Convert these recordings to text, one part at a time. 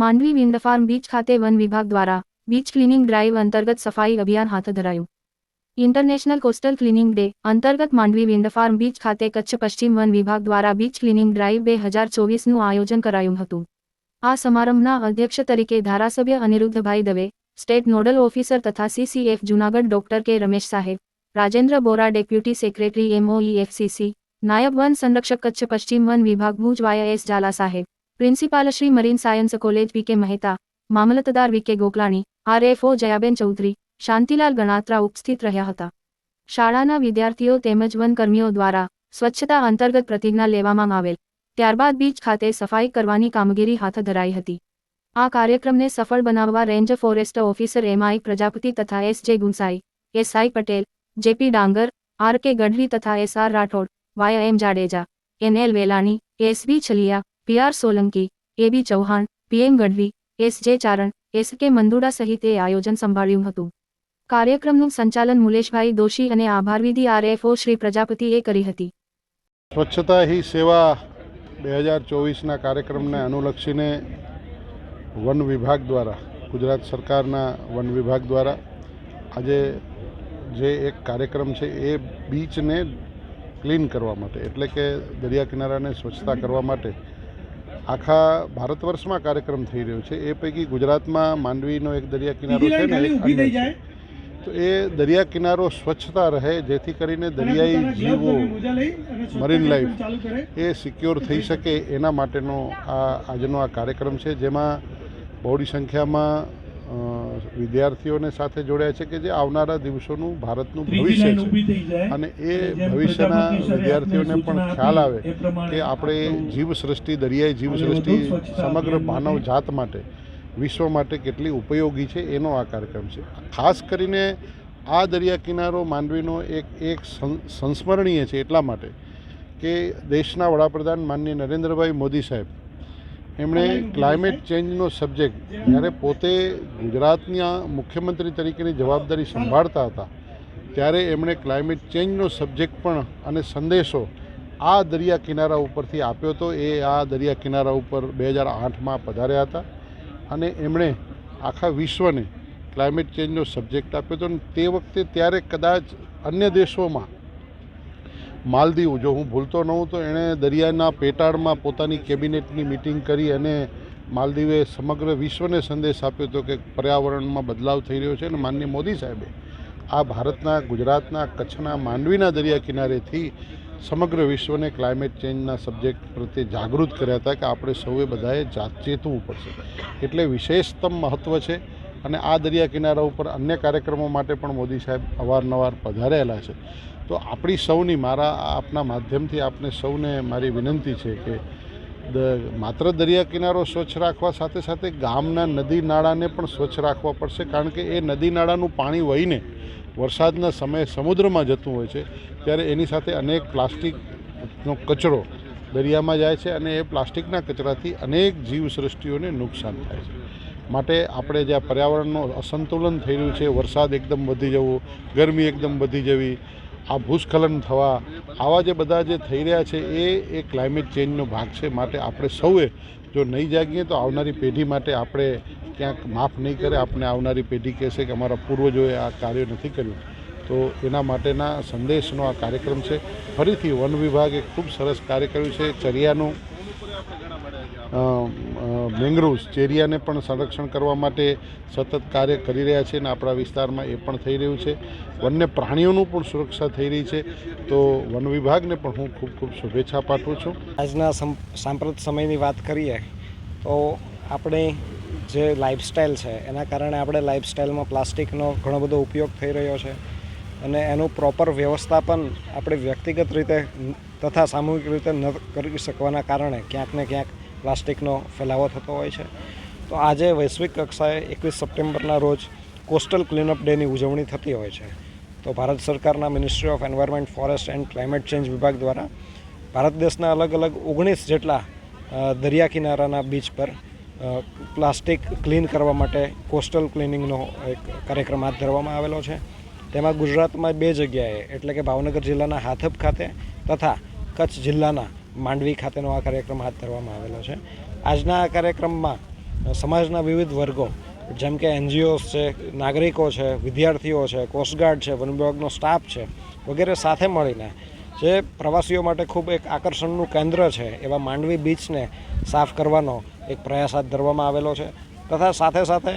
Mandvi wind farm beach ખાતે વન વિભાગ દ્વારા બીચ ક્લિનિંગ ડ્રાઈવ અંતર્ગત સફાઈ અભિયાન હાથ ધરાયું. ઇન્ટરનેશનલ કોસ્ટલ ક્લિનિંગ ડે અંતર્ગત માંડવી વિન્ડ ફાર્મ બીચ ખાતે કચ્છ પશ્ચિમ વન વિભાગ દ્વારા બીચ ક્લિનિંગ ડ્રાઈવ બે હજાર ચોવીસનું આયોજન કરાયું હતું. આ સમારંભના અધ્યક્ષ તરીકે ધારાસભ્ય Aniruddhbhai Dave, state nodal officer તથા CCF Junagadh doctor K Ramesh saheb, Rajendra Bora deputy secretary MOE FCC નાયબ વન સંરક્ષક કચ્છ પશ્ચિમ વન વિભાગ ભુજ વાય એસ ઝાલા સાહેબ. Principal Shri marine science college V K Mehta મામલતદાર V K Gokalani RFO Jayaben Chaudhari Shantilal Ganatra ઉપસ્થિત રહ્યા હતા શાળાના વિદ્યાર્થીઓ તેમજ વનકર્મીઓ દ્વારા સ્વચ્છતા અંતર્ગત પ્રતિજ્ઞા લેવામાં આવેલ ત્યારબાદ બીચ ખાતે સફાઈ કરવાની કામગીરી હાથ ધરાઈ હતી. આ કાર્યક્રમને સફળ બનાવવા range forest officer MI Prajapati તથા S J Gunsai SI Patel JP Dangar, R K Gadhvi તથા S R Rathod, Y M Jadeja, N L Velani SB Chhaliya PR Solanki AB Chauhan PM Gadhvi, S J Charan, S કે મંદુડા સહિતે આયોજન સંભાળ્યું હતું. કાર્યક્રમનું સંચાલન મુલેશભાઈ દોશી અને આભારવિધિ RFO Shri પ્રજાપતિએ કરી હતી. સ્વચ્છતા હી સેવા બે હજાર ચોવીસના કાર્યક્રમને અનુલક્ષીને વન વિભાગ દ્વારા, ગુજરાત સરકારના વન વિભાગ દ્વારા આજે જે એક કાર્યક્રમ છે એ બીચને ક્લીન કરવા માટે, એટલે કે દરિયા કિનારાને સ્વચ્છતા કરવા માટે આખા ભારત વર્ષમાં કાર્યક્રમ થઈ રહ્યો છે. એ પૈકી ગુજરાતમાં માંડવીનો એક દરિયા કિનારો છે ને તો એ દરિયા કિનારો સ્વચ્છતા રહે જેથી કરીને દરિયાઈ જીવો મરીન લાઈફ એ સિક્યોર થઈ શકે એના માટેનો આ આજનો આ કાર્યક્રમ છે જેમાં બહોળી સંખ્યામાં વિદ્યાર્થીઓને સાથે જોડ્યા છે કે જે આવનારા દિવસોનું ભારતનું ભવિષ્ય છે. અને એ ભવિષ્યના વિદ્યાર્થીઓને પણ ખ્યાલ આવે કે આપણે જીવસૃષ્ટિ દરિયાઈ જીવસૃષ્ટિ સમગ્ર માનવ જાત માટે વિશ્વ માટે કેટલી ઉપયોગી છે એનો આ કાર્યક્રમ છે. ખાસ કરીને આ દરિયા કિનારો માંડવીનો એક એક સંસ્મરણીય છે એટલા માટે કે દેશના વડાપ્રધાન માનનીય નરેન્દ્રભાઈ મોદી સાહેબ એમણે ક્લાઇમેટ ચેન્જનો સબ્જેક્ટ જ્યારે પોતે ગુજરાતના મુખ્યમંત્રી તરીકેની જવાબદારી સંભાળતા હતા ત્યારે એમણે ક્લાઇમેટ ચેન્જનો સબ્જેક્ટ પણ અને સંદેશો આ દરિયા કિનારા ઉપરથી આપ્યો હતો એ આ દરિયા કિનારા ઉપર બે હજાર આઠમાં પધાર્યા હતા અને એમણે આખા વિશ્વને ક્લાઇમેટ ચેન્જનો સબ્જેક્ટ આપ્યો હતો અને તે વખતે ત્યારે કદાચ અન્ય દેશોમાં માલદીવ, જો હું ભૂલતો ન હોઉં તો એણે દરિયાના પેટાળમાં પોતાની કેબિનેટની મિટિંગ કરી અને માલદીવે સમગ્ર વિશ્વને સંદેશ આપ્યો હતો કે પર્યાવરણમાં બદલાવ થઈ રહ્યો છે અને માનનીય મોદી સાહેબે આ ભારતના, ગુજરાતના, કચ્છના, માંડવીના દરિયા કિનારેથી સમગ્ર વિશ્વને ક્લાઇમેટ ચેન્જના સબ્જેક્ટ પ્રત્યે જાગૃત કર્યા હતા કે આપણે સૌએ બધાએ જાત ચેતવું પડશે. એટલે વિશેષતમ મહત્ત્વ છે અને આ દરિયા કિનારા ઉપર અન્ય કાર્યક્રમો માટે પણ મોદી સાહેબ અવારનવાર પધારેલા છે. તો આપણી સૌની, મારા, આપના માધ્યમથી આપને સૌને મારી વિનંતી છે કે માત્ર દરિયા કિનારો સ્વચ્છ રાખવા સાથે સાથે ગામના નદી નાળાને પણ સ્વચ્છ રાખવા પડશે, કારણ કે એ નદી નાળાનું પાણી વહીને વરસાદના સમયે સમુદ્રમાં જતું હોય છે, ત્યારે એની સાથે અનેક પ્લાસ્ટિકનો કચરો દરિયામાં જાય છે અને એ પ્લાસ્ટિકના કચરાથી અનેક જીવસૃષ્ટિઓને નુકસાન થાય છે. માટે આપણે જ્યાં પર્યાવરણનું અસંતુલન થઈ રહ્યું છે, વરસાદ એકદમ વધી જવો, ગરમી એકદમ વધી જવી, આ ભૂસ્ખલન થવા, આવા જે બધા જે થઈ રહ્યા છે, એ એ ક્લાઇમેટ ચેન્જનો ભાગ છે. માટે આપણે સૌએ જો નહીં જાગીએ તો આવનારી પેઢી માટે આપણે ક્યાંક માફ નહીં કરે આપણે આવનારી પેઢી કહેશે કે અમારા પૂર્વજોએ આ કાર્ય નથી કર્યું. તો એના માટેના સંદેશનો આ કાર્યક્રમ છે. ફરીથી વન વિભાગે ખૂબ સરસ કાર્ય કર્યું છે. ચરિયાનું મેંગ્રુવ્સ, ચેરિયાને પણ સંરક્ષણ કરવા માટે સતત કાર્ય કરી રહ્યા છે અને આપણા વિસ્તારમાં એ પણ થઈ રહ્યું છે. વન્ય પ્રાણીઓનું પણ સુરક્ષા થઈ રહી છે. તો વન વિભાગને પણ હું ખૂબ ખૂબ શુભેચ્છા પાઠવું છું. આજના સાંપ્રત સમયની વાત કરીએ, તો આપણે જે લાઇફસ્ટાઈલ છે, એના કારણે આપણે લાઇફસ્ટાઈલમાં પ્લાસ્ટિકનો ઘણો બધો ઉપયોગ થઈ રહ્યો છે અને એનું પ્રોપર વ્યવસ્થાપન આપણે વ્યક્તિગત રીતે તથા સામૂહિક રીતે ન કરી શકવાના કારણે ક્યાંક ને ક્યાંક પ્લાસ્ટિકનો ફેલાવો થતો હોય છે. તો આજે વૈશ્વિક કક્ષાએ એકવીસ સપ્ટેમ્બરના રોજ કોસ્ટલ ક્લીનઅપ ડેની ઉજવણી થતી હોય છે. તો ભારત સરકારના ministry of environment, forest and climate change વિભાગ દ્વારા ભારત દેશના અલગ અલગ ઓગણીસ જેટલા દરિયા કિનારાના બીચ પર પ્લાસ્ટિક ક્લીન કરવા માટે કોસ્ટલ ક્લિનિંગનો એક કાર્યક્રમ હાથ ધરવામાં આવેલો છે. તેમાં ગુજરાતમાં બે જગ્યાએ, એટલે કે ભાવનગર જિલ્લાના હાથબ ખાતે તથા કચ્છ જિલ્લાના માંડવી ખાતેનો આ કાર્યક્રમ હાથ ધરવામાં આવેલો છે. આજના આ કાર્યક્રમમાં સમાજના વિવિધ વર્ગો, જેમ કે એનજીઓસ છે, નાગરિકો છે, વિદ્યાર્થીઓ છે કોસ્ટગાર્ડ છે, વન વિભાગનો સ્ટાફ છે, વગેરે સાથે મળીને જે પ્રવાસીઓ માટે ખૂબ એક આકર્ષણનું કેન્દ્ર છે, એવા માંડવી બીચને સાફ કરવાનો એક પ્રયાસ હાથ ધરવામાં આવેલો છે. તથા સાથે સાથે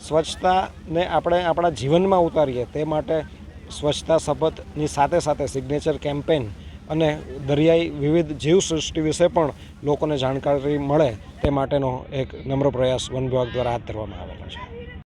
સ્વચ્છતાને આપણે આપણા જીવનમાં ઉતારીએ તે માટે સ્વચ્છતા શપથની સાથે સાથે સિગ્નેચર કેમ્પેન અને દરિયાઈ વિવિધ જીવસૃષ્ટિ વિશે પણ લોકોને જાણકારી મળે તે માટેનો એક નમ્ર પ્રયાસ વન વિભાગ દ્વારા હાથ ધરવામાં આવેલો છે.